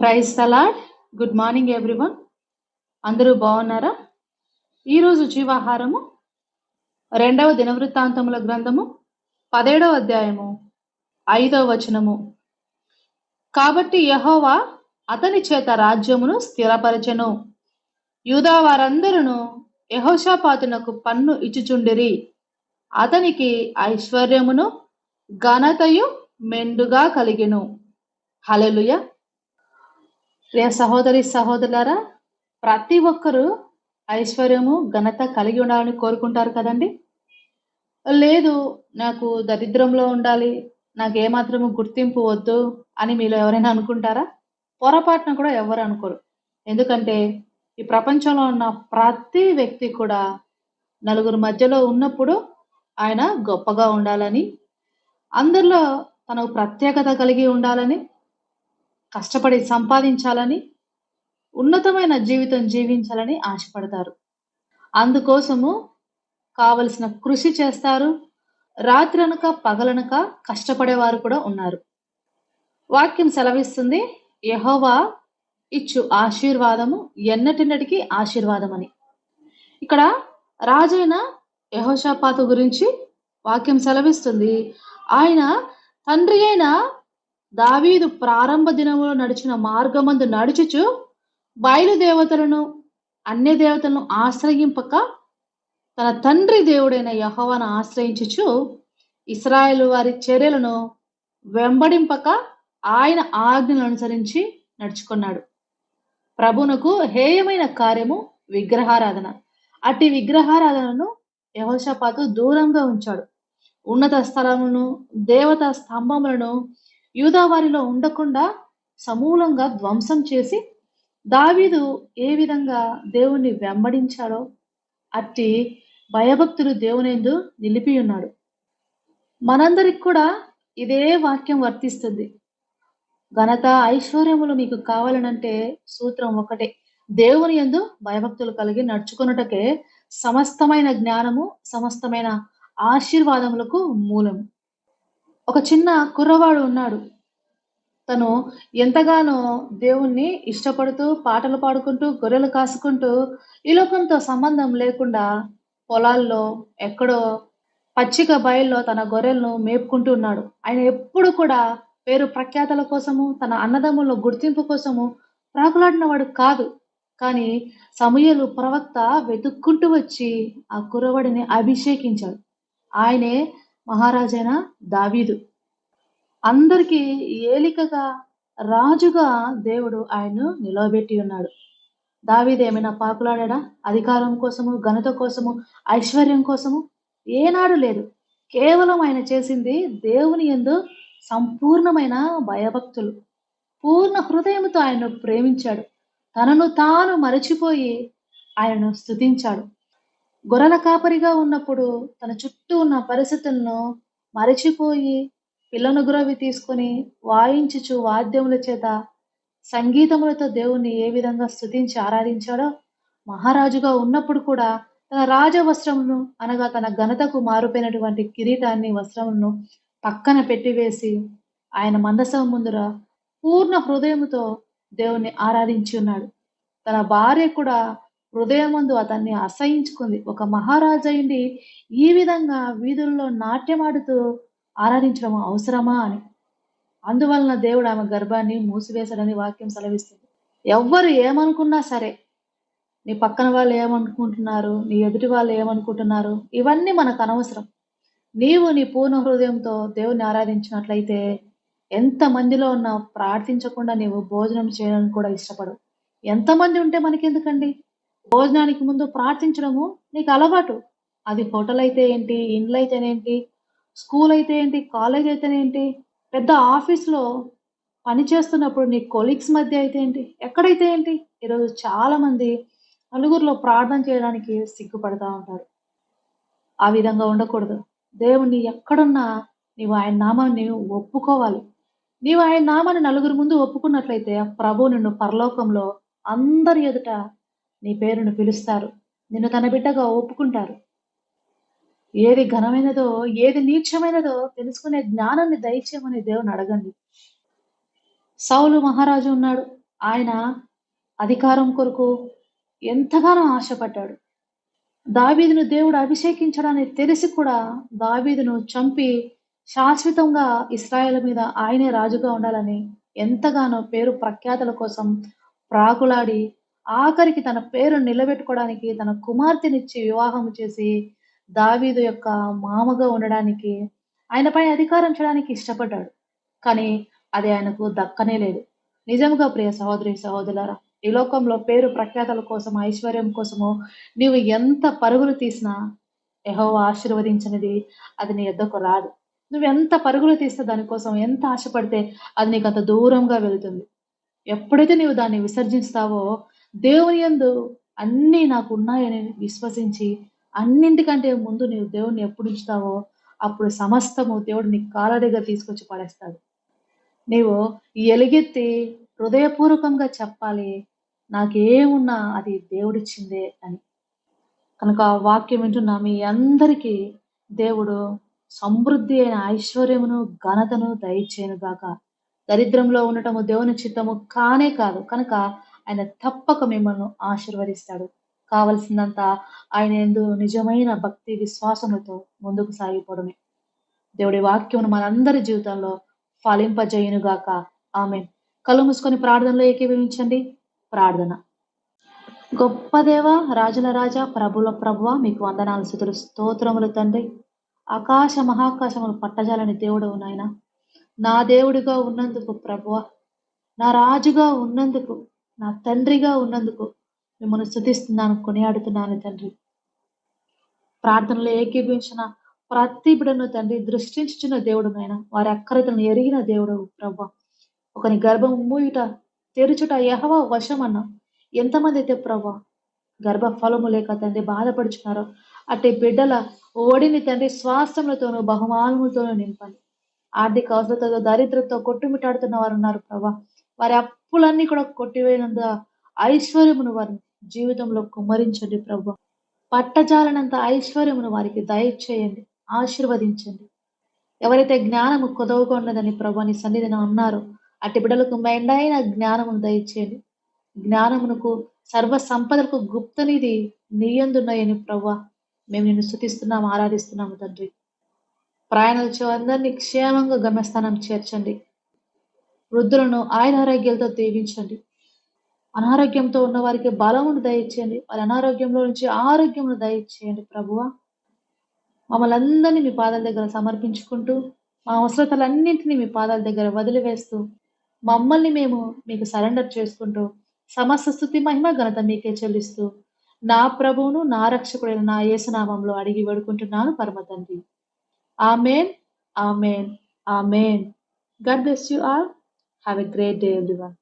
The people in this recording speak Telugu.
Praise salad good morning everyone. అందరూ బాగున్నారా? ఈరోజు జీవాహారము రెండవ దినవృత్తాంతముల గ్రంథము పదేడవ అధ్యాయము ఐదవ వచనము. కాబట్టి యహోవా అతని చేత రాజ్యమును స్థిరపరచెను. యూదా వారందరూ యహోషాపాతునకు పన్ను ఇచ్చుచుండిరి. అతనికి ఐశ్వర్యమును ఘనతయు మెండుగా కలిగెను. హల్లెలూయ. ప్రియ సహోదరి సహోదరులారా ప్రతి ఒక్కరూ ఐశ్వర్యము ఘనత కలిగి ఉండాలని కోరుకుంటారు కదండి? లేదు నాకు దరిద్రంలో ఉండాలి నాకు ఏమాత్రము గుర్తింపు వద్దు అని మీలో ఎవరైనా అనుకుంటారా? పొరపాటున కూడా ఎవరు అనుకోరు. ఎందుకంటే ఈ ప్రపంచంలో ఉన్న ప్రతి వ్యక్తి కూడా నలుగురు మధ్యలో ఉన్నప్పుడు ఆయన గొప్పగా ఉండాలని అందరిలో తనకు ప్రత్యేకత కలిగి ఉండాలని కష్టపడి సంపాదించాలని ఉన్నతమైన జీవితం జీవించాలని ఆశపడతారు. అందుకోసము కావలసిన కృషి చేస్తారు. రాత్రనక పగలనక కష్టపడేవారు కూడా ఉన్నారు. వాక్యం సెలవిస్తుంది యహోవా ఇచ్చు ఆశీర్వాదము ఎన్నటిన్నటికీ ఆశీర్వాదం అని ఇక్కడ రాజైన యహోషాపాతు గురించి వాక్యం సెలవిస్తుంది. ఆయన తండ్రి అయిన దావీదు ప్రారంభ దినములో నడిచిన మార్గమందు నడుచుచు బయలుదేవతలను అన్య దేవతలను ఆశ్రయింపక తన తండ్రి దేవుడైన యహోవాను ఆశ్రయించుచు ఇస్రాయేల్ వారి చర్యలను వెంబడింపక ఆయన ఆజ్ఞలను అనుసరించి నడుచుకున్నాడు. ప్రభునకు హేయమైన కార్యము విగ్రహారాధన. అట్టి విగ్రహారాధనను యహోషపాతు దూరంగా ఉంచాడు. ఉన్నత స్థలములను దేవతా స్తంభములను యూదావారిలో ఉండకుండా సమూలంగా ధ్వంసం చేసి దావీదు ఏ విధంగా దేవుణ్ణి వెంబడించాడో అట్టి భయభక్తులు దేవునేందు నిలిపి ఉన్నాడు. మనందరికి కూడా ఇదే వాక్యం వర్తిస్తుంది. ఘనత ఐశ్వర్యములు మీకు కావాలనంటే సూత్రం ఒకటే. దేవుని ఎందు భయభక్తులు కలిగి నడుచుకున్నటకే సమస్తమైన జ్ఞానము సమస్తమైన ఆశీర్వాదములకు మూలము. ఒక చిన్న కుర్రవాడు ఉన్నాడు. తను ఎంతగానో దేవుణ్ణి ఇష్టపడుతూ పాటలు పాడుకుంటూ గొర్రెలు కాసుకుంటూ ఈ లోకంతో సంబంధం లేకుండా పొలాల్లో ఎక్కడో పచ్చిక బయల్లో తన గొర్రెలను మేపుకుంటూ ఉన్నాడు. ఆయన ఎప్పుడు కూడా పేరు ప్రఖ్యాతల కోసము తన అన్నదమ్ముల గుర్తింపు కోసము ప్రాకులాడినవాడు కాదు. కానీ సమయలు ప్రవక్త వెతుక్కుంటూ వచ్చి ఆ కుర్రవాడిని అభిషేకించాడు. ఆయనే మహారాజైన దావీదు. అందరికీ ఏలికగా రాజుగా దేవుడు ఆయన్ను నిలవబెట్టి ఉన్నాడు. దావీదు ఏమైనా పాకులాడా అధికారం కోసము ఘనత కోసము ఐశ్వర్యం కోసము? ఏనాడు లేదు. కేవలం ఆయన చేసింది దేవుని ఎందు సంపూర్ణమైన భయభక్తులు. పూర్ణ హృదయంతో ఆయన్ను ప్రేమించాడు. తనను తాను మరచిపోయి ఆయనను స్తుతించాడు. గొర్రెల కాపరిగా ఉన్నప్పుడు తన చుట్టూ ఉన్న పరిస్థితులను మరచిపోయి పిల్లను గురవి తీసుకొని వాయించుచు వాద్యముల చేత సంగీతములతో దేవుణ్ణి ఏ విధంగా స్తుతించి ఆరాధించాడో మహారాజుగా ఉన్నప్పుడు కూడా తన రాజ వస్త్రమును అనగా తన ఘనతకు మారుపోయినటువంటి కిరీటాన్ని వస్త్రములను పక్కన పెట్టివేసి ఆయన మందసం ముందర పూర్ణ హృదయముతో దేవుణ్ణి ఆరాధించి ఉన్నాడు. తన భార్య కూడా హృదయమందు అతన్ని అసహించుకుంది. ఒక మహారాజు ఈ విధంగా వీధుల్లో నాట్యమాడుతూ ఆరాధించడం అవసరమా? అని. అందువలన దేవుడు ఆమె గర్భాన్ని మూసివేశాడని వాక్యం సెలవిస్తుంది. ఎవ్వరు ఏమనుకున్నా సరే నీ పక్కన వాళ్ళు ఏమనుకుంటున్నారు? నీ ఎదుటి వాళ్ళు ఏమనుకుంటున్నారు? ఇవన్నీ మనకు అనవసరం. నీవు నీ పూర్ణ హృదయంతో దేవుని ఆరాధించినట్లయితే ఎంత మందిలో ఉన్నా ప్రార్థించకుండా నీవు భోజనం చేయడానికి కూడా ఇష్టపడవు. ఎంతమంది ఉంటే మనకెందుకండి? భోజనానికి ముందు ప్రార్థించడము నీకు అలవాటు. అది హోటల్ అయితే ఏంటి? ఇండ్లు అయితేనేంటి స్కూల్ అయితే ఏంటి? కాలేజ్ అయితేనేంటి పెద్ద ఆఫీస్లో పని చేస్తున్నప్పుడు నీ కొలీగ్స్ మధ్య అయితే ఏంటి? ఎక్కడైతే ఏంటి? ఈరోజు చాలా మంది నలుగురిలో ప్రార్థన చేయడానికి సిగ్గుపడతా ఉంటారు. ఆ విధంగా ఉండకూడదు. దేవుణ్ణి ఎక్కడున్నా నీవు ఆయన నామాన్ని ఒప్పుకోవాలి. నీవు ఆయన నామాన్ని నలుగురి ముందు ఒప్పుకున్నట్లయితే ప్రభు నిన్ను పరలోకంలో అందరి ఎదుట నీ పేరును పిలుస్తారు. నిన్ను తన బిడ్డగా ఒప్పుకుంటారు. ఏది ఘనమైనదో ఏది నీచమైనదో తెలుసుకునే జ్ఞానాన్ని దయచేయమని దేవుని అడగండి. సౌలు మహారాజు ఉన్నాడు. ఆయన అధికారం కొరకు ఎంతగానో ఆశపడ్డాడు. దావీదును దేవుడు అభిషేకించడాన్ని తెలిసి కూడా దావీదును చంపి శాశ్వతంగా ఇస్రాయేల్ మీద ఆయనే రాజుగా ఉండాలని ఎంతగానో పేరు ప్రఖ్యాతల కోసం ప్రాకులాడి ఆఖరికి తన పేరు నిలబెట్టుకోవడానికి తన కుమార్తెనిచ్చి వివాహం చేసి దావీదు యొక్క మామగా ఉండడానికి ఆయనపై అధికారం చేయడానికి ఇష్టపడ్డాడు. కానీ అది ఆయనకు దక్కనే లేదు. నిజంగా ప్రియ సహోదరి సహోదరులారా ఈ లోకంలో పేరు ప్రఖ్యాతల కోసం ఐశ్వర్యం కోసము నీవు ఎంత పరుగులు తీసినా యహో ఆశీర్వదించినది అది నీ ఎద్దకు రాదు. నువ్వు ఎంత పరుగులు తీస్తే దానికోసం ఎంత ఆశపడితే అది నీకు అంత దూరంగా వెళుతుంది. ఎప్పుడైతే నీవు దాన్ని విసర్జిస్తావో దేవుని ఎందు అన్నీ నాకు ఉన్నాయని విశ్వసించి అన్నింటికంటే ముందు నీవు దేవుణ్ణి ఎప్పుడు ఉంచుతావో అప్పుడు సమస్తము దేవుడు నీ కాళ్ళ దగ్గర తీసుకొచ్చి పడేస్తాడు. నీవు ఎలుగెత్తి హృదయపూర్వకంగా చెప్పాలి నాకేమున్నా అది దేవుడిచ్చిందే అని. కనుక ఆ వాక్యం వింటున్న మీ అందరికీ దేవుడు సమృద్ధి అయిన ఐశ్వర్యమును ఘనతను దయచేయను గాక దరిద్రంలో ఉండటము దేవుని చిత్తము కానే కాదు. కనుక ఆయన తప్పక మిమ్మల్ని ఆశీర్వదిస్తాడు. కావలసినంత ఆయన ఎందు నిజమైన భక్తి విశ్వాసములతో ముందుకు సాగిపోవడమే. దేవుడి వాక్యం మనందరి జీవితంలో ఫలింపజేయునుగాక. ఆమె కళ్ళు మూసుకొని ప్రార్థనలో ఏకీభవించండి. ప్రార్థన. గొప్ప దేవ రాజుల రాజా ప్రభుల ప్రభువ మీకు వందనాలు సుతులు స్తోత్రములు తండ్రి. ఆకాశ మహాకాశములు పట్టజాలని దేవుడు నాయన. నా దేవుడిగా ఉన్నందుకు ప్రభువ. నా రాజుగా ఉన్నందుకు నా తండ్రిగా ఉన్నందుకు మిమ్మల్ని స్థుతిస్తున్నాను కొనియాడుతున్నాను తండ్రి. ప్రార్థనలో ఏకీభవించిన ప్రతి బిడను తండ్రి దృష్టించుచున్న దేవుడు నాయన. వారి అక్కరతలను ఎరిగిన దేవుడు ప్రభ. ఒకని గర్భం మూయుట తెరుచుట యహవ వశం అన్న ఎంతమంది అయితే ప్రభ గర్భ ఫలము లేక తండ్రి బాధపడుచున్నారో అట్టి బిడ్డల ఓడిని తండ్రి స్వాస్థ్యములతోనూ బహుమానములతోనూ నింపండి. ఆర్థిక అవసరతతో దరిద్రతో కొట్టుమిటాడుతున్న వారు ఉన్నారు ప్రభా. వారి అప్పులన్నీ కూడా కొట్టివేయనంత ఐశ్వర్యమును వారి జీవితంలో కుమ్మరించండి ప్రభు. పట్టజాలనంత ఐశ్వర్యమును వారికి దయచేయండి ఆశీర్వదించండి. ఎవరైతే జ్ఞానము కుదవకుండదని ప్రభు అని సన్నిధిన అన్నారో అట్టి బిడ్డలకు మెండైన జ్ఞానమును దయచేయండి. జ్ఞానమునకు సర్వ సంపదలకు గుప్తనిధి నీయందున్నాయని ప్రభు. మేము నిన్ను స్థుతిస్తున్నాము ఆరాధిస్తున్నాము తండ్రి. ప్రయాణాలు అందరినీ క్షేమంగా గమ్యస్థానం చేర్చండి. వృద్ధులను ఆయన ఆరోగ్యాలతో దీవించండి. అనారోగ్యంతో ఉన్న వారికి బలమును దయచేయండి. వారి అనారోగ్యంలో నుంచి ఆరోగ్యమును దయచేయండి ప్రభువ. మమ్మల్ని అందరినీ మీ పాదాల దగ్గర సమర్పించుకుంటూ మా అవసరతలన్నింటినీ మీ పాదాల దగ్గర వదిలివేస్తూ మమ్మల్ని మేము మీకు సరెండర్ చేసుకుంటూ సమస్త స్థుతి మహిమ ఘనత మీకే చెల్లిస్తూ నా ప్రభువును నా రక్షకుడైన నా యేసునామంలో అడిగి వేడుకుంటున్నాను పరమ తండ్రి. Amen amen amen. God bless you all. Have a great day, everyone.